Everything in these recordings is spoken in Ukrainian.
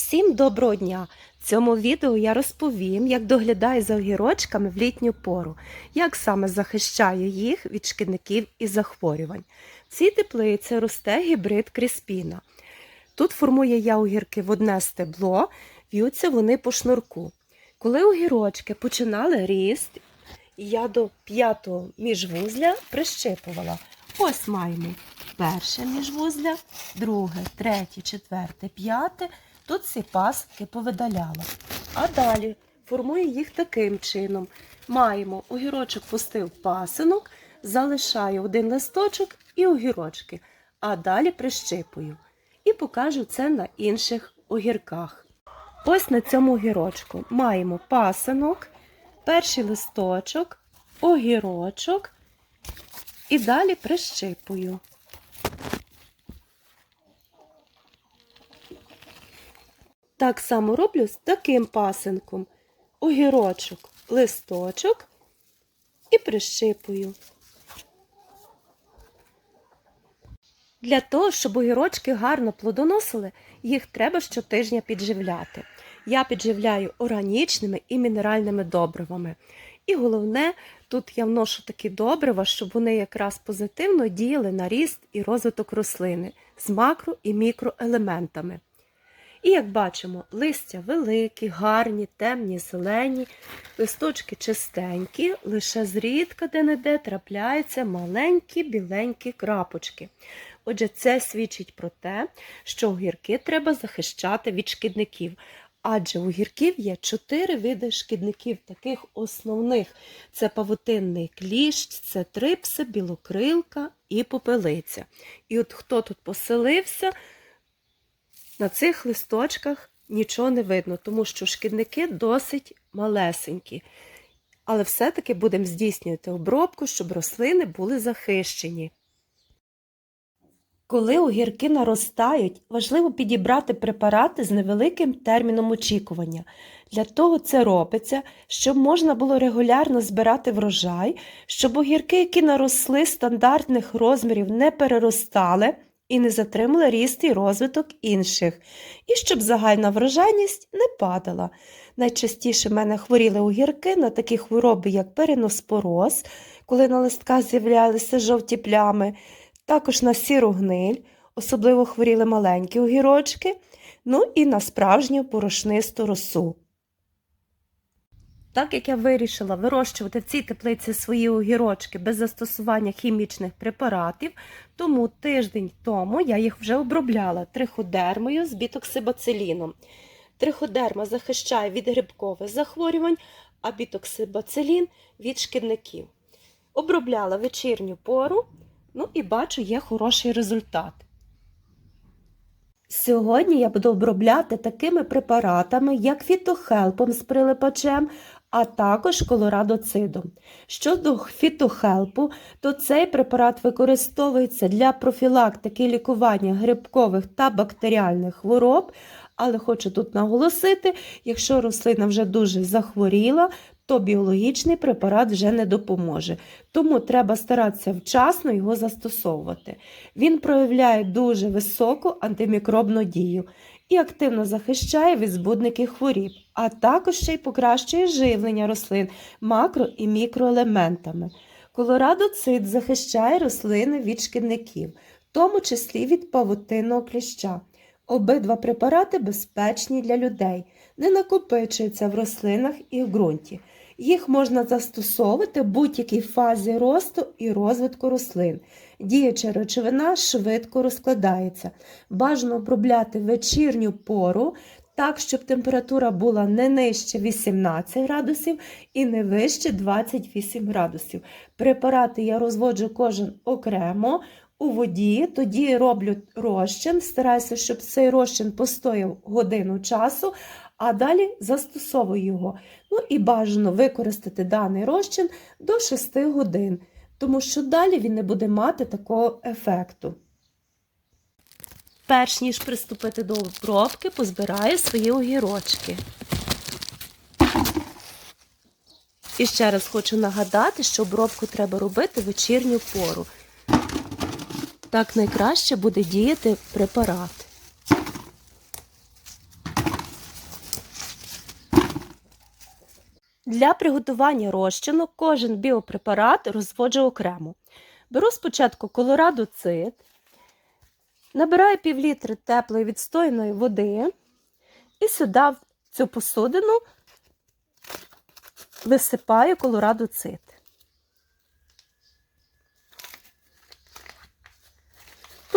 Всім доброго дня! В цьому відео я розповім, як доглядаю за огірочками в літню пору, як саме захищаю їх від шкідників і захворювань. В цій теплиці росте гібрид кріспіна. Тут формую я огірки в одне стебло, в'ються вони по шнурку. Коли огірочки починали ріст, я до п'ятого міжвузля прищипувала. Ось маємо перше міжвузля, друге, третє, четверте, п'яте. Тут ці паски повидаляла. А далі формую їх таким чином. Маємо огірочок пустив пасинок, залишаю один листочок і огірочки, а далі прищипую. І покажу це на інших огірках. Ось на цьому огірочку маємо пасинок, перший листочок, огірочок і далі прищипую. Так само роблю з таким пасинком. Огірочок, листочок і прищипую. Для того, щоб огірочки гарно плодоносили, їх треба щотижня підживляти. Я підживляю органічними і мінеральними добривами. І головне, тут я вношу такі добрива, щоб вони якраз позитивно діяли на ріст і розвиток рослини з макро і мікроелементами. І як бачимо, листя великі, гарні, темні, зелені, листочки чистенькі, лише зрідка де-не-де трапляються маленькі біленькі крапочки. Отже, це свідчить про те, що огірки треба захищати від шкідників. Адже у гірків є чотири види шкідників, таких основних: це павутинний кліщ, це трипси, білокрилка і попелиця. І от хто тут поселився, на цих листочках нічого не видно, тому що шкідники досить малесенькі. Але все-таки будемо здійснювати обробку, щоб рослини були захищені. Коли огірки наростають, важливо підібрати препарати з невеликим терміном очікування. Для того це робиться, щоб можна було регулярно збирати врожай, щоб огірки, які наросли стандартних розмірів, не переростали і не затримали ріст і розвиток інших, і щоб загальна врожайність не падала. Найчастіше в мене хворіли огірки на такі хвороби, як переноспороз, коли на листках з'являлися жовті плями, також на сіру гниль, особливо хворіли маленькі огірочки, ну і на справжню порошнисту росу. Так як я вирішила вирощувати в цій теплиці свої огірочки без застосування хімічних препаратів, тому тиждень тому я їх вже обробляла триходермою з бітоксибациліном. Триходерма захищає від грибкових захворювань, а бітоксибацилін від шкідників. Обробляла вечірню пору, ну і бачу, є хороший результат. Сьогодні я буду обробляти такими препаратами, як фітохелпом з прилипачем, а також колорадоцидом. Щодо фітохелпу, то цей препарат використовується для профілактики лікування грибкових та бактеріальних хвороб, але хочу тут наголосити, якщо рослина вже дуже захворіла, то біологічний препарат вже не допоможе. Тому треба старатися вчасно його застосовувати. Він проявляє дуже високу антимікробну дію і активно захищає від збудників хворіб, а також ще й покращує живлення рослин макро і мікроелементами. Колорадоцид захищає рослини від шкідників, в тому числі від павутинного кліща. Обидва препарати безпечні для людей, не накопичуються в рослинах і в ґрунті. Їх можна застосовувати в будь-якій фазі росту і розвитку рослин. Діюча речовина швидко розкладається. Бажано обробляти вечірню пору, так, щоб температура була не нижче 18 градусів і не вище 28 градусів. Препарати я розводжу кожен окремо. У воді, тоді роблю розчин, стараюся, щоб цей розчин постояв годину часу, а далі застосовую його. Ну і бажано використати даний розчин до 6 годин, тому що далі він не буде мати такого ефекту. Перш ніж приступити до обробки, позбираю свої огірочки. І ще раз хочу нагадати, що обробку треба робити в вечірню пору так найкраще буде діяти препарат. Для приготування розчинок кожен біопрепарат розводжу окремо. Беру спочатку колораду цит, набираю пів літри теплої відстойної води і сюди в цю посудину висипаю колораду цит.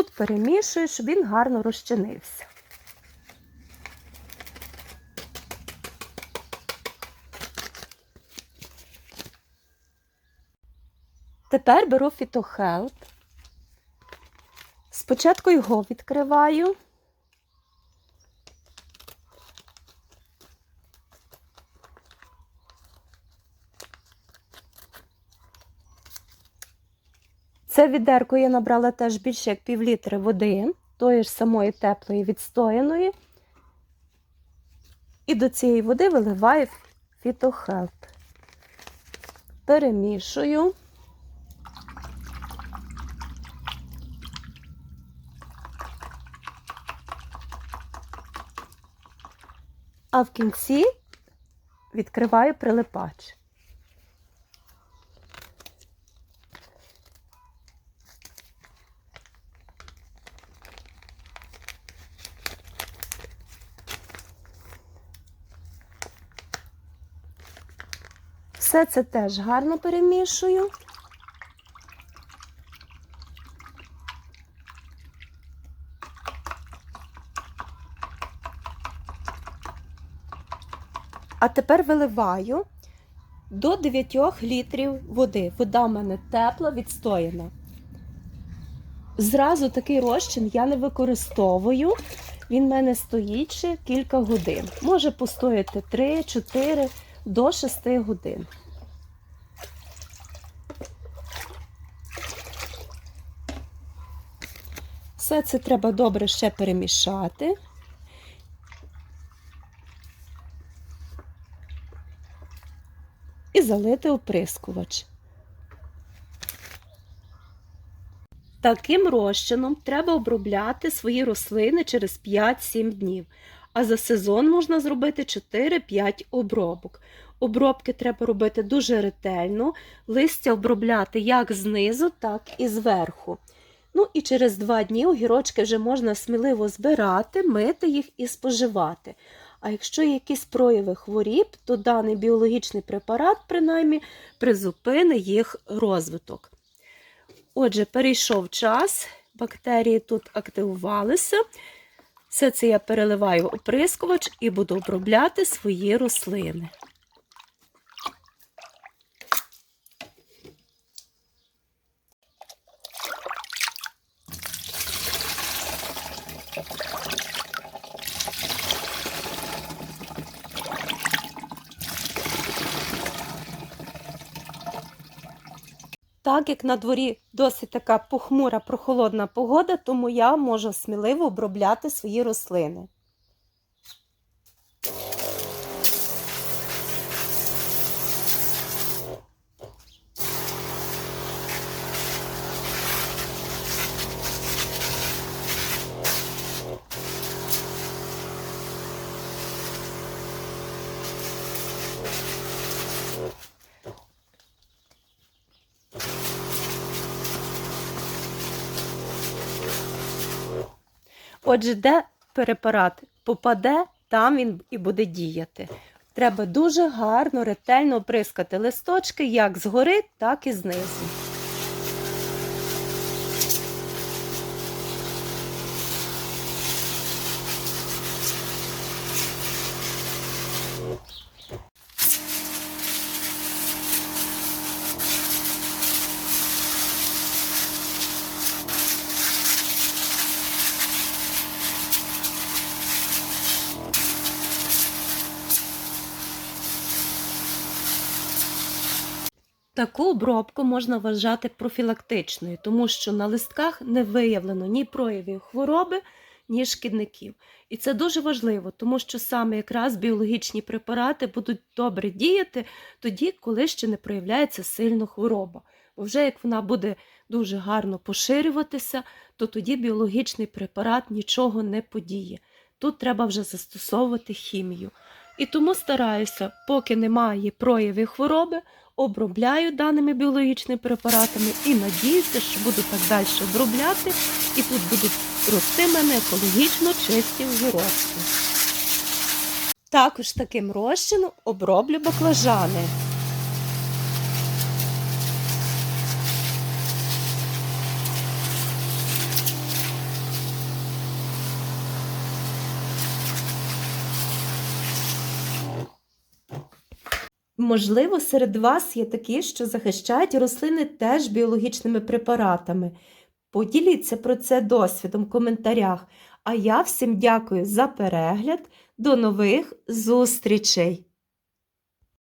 Тут перемішую, щоб він гарно розчинився. Тепер беру фітохелп. Спочатку його відкриваю. Це відерко я набрала теж більше як пів літри води, тої ж самої теплої відстояної. І до цієї води виливаю фітохелп. Перемішую. А в кінці відкриваю прилипач. Все це теж гарно перемішую. А тепер виливаю до 9 літрів води. Вода в мене тепла, відстояна. Зразу такий розчин я не використовую. Він в мене стоїть ще кілька годин. Може постояти 3-4 до 6 годин. Все це треба добре ще перемішати. І залити оприскувач. Таким розчином треба обробляти свої рослини через 5-7 днів, а за сезон можна зробити 4-5 обробок. Обробки треба робити дуже ретельно, листя обробляти як знизу, так і зверху. Ну і через 2 дні огірочки вже можна сміливо збирати, мити їх і споживати. А якщо є якісь прояви хворіб, то даний біологічний препарат, принаймні, призупини їх розвиток. Отже, перейшов час, бактерії тут активувалися. Все це я переливаю у оприскувач і буду обробляти свої рослини. Так як на дворі досить така похмура, прохолодна погода, тому я можу сміливо обробляти свої рослини. Отже, де препарат попаде, там він і буде діяти. Треба дуже гарно, ретельно оприскати листочки як згори, так і знизу. Таку обробку можна вважати профілактичною, тому що на листках не виявлено ні проявів хвороби, ні шкідників. І це дуже важливо, тому що саме якраз біологічні препарати будуть добре діяти тоді, коли ще не проявляється сильно хвороба. Бо вже як вона буде дуже гарно поширюватися, то тоді біологічний препарат нічого не подіє. Тут треба вже застосовувати хімію. І тому стараюся, поки немає проявів хвороби, обробляю даними біологічними препаратами і надіюся, що буду так далі обробляти, і тут будуть рости мене екологічно чисті огірочки. Також таким розчином оброблю баклажани. Можливо, серед вас є такі, що захищають рослини теж біологічними препаратами. Поділіться про це досвідом в коментарях. А я всім дякую за перегляд. До нових зустрічей!